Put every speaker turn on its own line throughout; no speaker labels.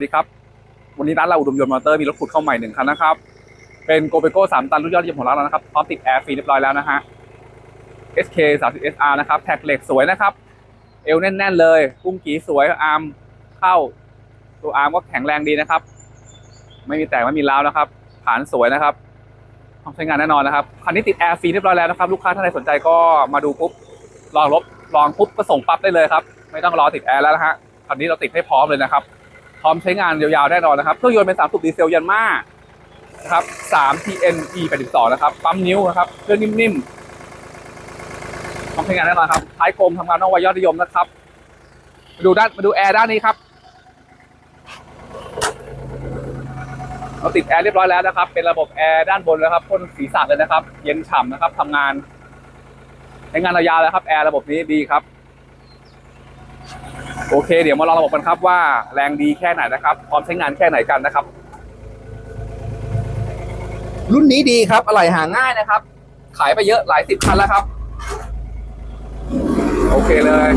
สวัสดีครับ วันนี้ร้านเราอุดมยนต์มอเตอร์มีรถขุดเข้าใหม่หนึ่งคันนะครับ เป็นโกเบโก้สามตันรุ่นยอดเยี่ยมของเราแล้วนะครับพร้อมติดแอร์ฟรีเรียบร้อยแล้วนะฮะ SK 30 SR นะครับ แท็กเหล็กสวยนะครับ เอวแน่นๆเลยกุ้งกีสวยอาร์มเข้า ตัวอาร์มก็แข็งแรงดีนะครับ ไม่มีแตกไม่มีร้าวนะครับฐานสวยนะครับพร้อมใช้งานแน่นอนนะครับคันนี้ติดแอร์ฟรีเรียบร้อยแล้วนะครับ ลูกค้าท่านใดสนใจก็มาดูปุ๊บลองรบลองปุ๊บก็ส่งปั๊บได้เลยครับไม่ต้องรอติดแอร์แล้วนะฮะคันนี้เราติดให้พร้อมเลยนะครับ พร้อมใช้งานยาวๆแน่นอนนะครับ เครื่องยนต์เป็น 3 สูบดีเซลยันมานะครับ 3 TN E 82นะครับ ปั๊มนิ้วนะครับ เครื่องนิ่มๆพร้อมใช้งานแน่นอนครับ ท้ายกลมทำงานนอกวัยยอดนิยมนะครับ มาดูด้านมาดูแอร์ด้านนี้ครับ เราติดแอร์เรียบร้อยแล้วนะครับ เป็นระบบแอร์ด้านบนนะครับพ่นสีสันเลยนะครับ เย็นฉ่ำนะครับทำงาน ใช้งานยาวๆเลยครับ แอร์ระบบนี้ดีครับ โอเค เดี๋ยวมาลองระบบกันครับว่าแรงดีแค่ไหนนะครับ พร้อมใช้งานแค่ไหนกันนะครับ รุ่นนี้ดีครับอะไหล่หาง่ายนะครับ ขายไปเยอะหลายสิบคันแล้วครับ โอเคเลย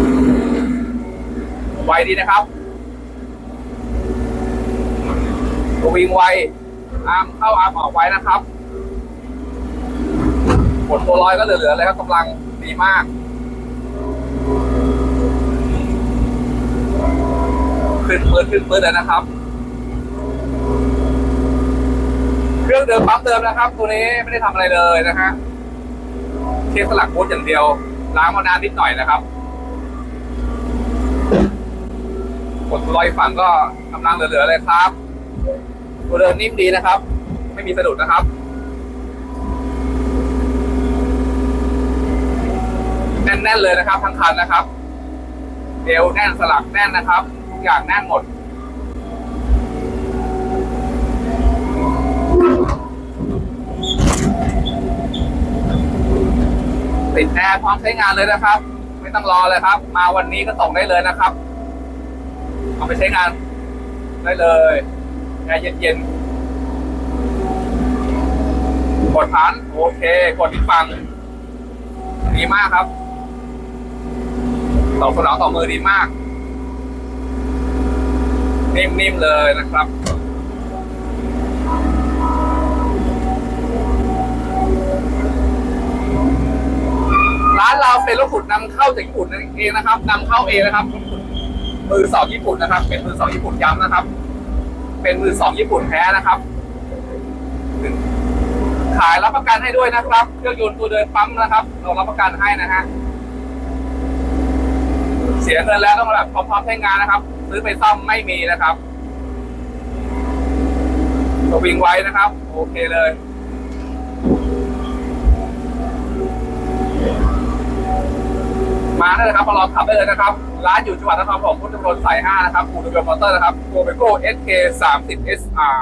ไวดีนะครับตัววิ่งไวอาร์มเข้าอาร์มออกไว้นะครับกดตัวลอยก็เหลือๆเลยครับกำลังดีมาก นปืนขึ้นปืนเลยนะครับ เครื่องเดิมปั๊มเดิมนะครับ ตัวนี้ไม่ได้ทำอะไรเลยนะฮะเช็คสลักบูทอย่างเดียว ล้างมานานนิดหน่อยนะครับกดลอยฝั่งก็กำลังเหลือๆเลยครับ ตัวเดินนิ่มดีนะครับ ไม่มีสะดุดนะครับแน่นๆเลยนะครับทั้งคันนะครับเอวแน่นสลักแน่นนะครับ อย่างแน่นหมด ติดแอร์พร้อมใช้งานเลยนะครับ ไม่ต้องรอเลยครับ มาวันนี้ก็ส่งได้เลยนะครับ เอาไปใช้งานได้เลยแอร์เย็นๆ กดพันโอเค กดที่ฟัง ดีมากครับตอบสนองต่อมือดีมาก นิ่มๆเลยนะครับร้านเราเป็นรถขุดนำเข้าจากญี่ปุ่นเองนะครับนำเข้าเองนะครับมือสองญี่ปุ่นนะครับ เป็นมือสองญี่ปุ่นย้ำนะครับ เป็นมือสองญี่ปุ่นแท้นะครับ ขายรับประกันให้ด้วยนะครับเครื่องยนต์ตัวเดินปั๊มนะครับ เรารับประกันให้นะฮะเสียเงินแล้วต้องแบบพร้อมๆใช้งานนะครับ ซื้อไปซ่อมไม่มีนะครับตัววิ่งไว้นะครับ โอเคเลยมาได้เลยครับมาลองขับได้เลยนะครับ ร้านอยู่จังหวัดนครปฐมพุทธมณฑลสาย 5 นะครับอู่ดมยนต์มอเตอร์นะครับโกเบโก้ SK 30 SR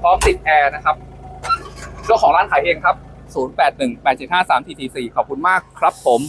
พร้อมติดแอร์นะครับเจ้าของร้านขายเองครับ 0818753444 ขอบคุณมากครับผม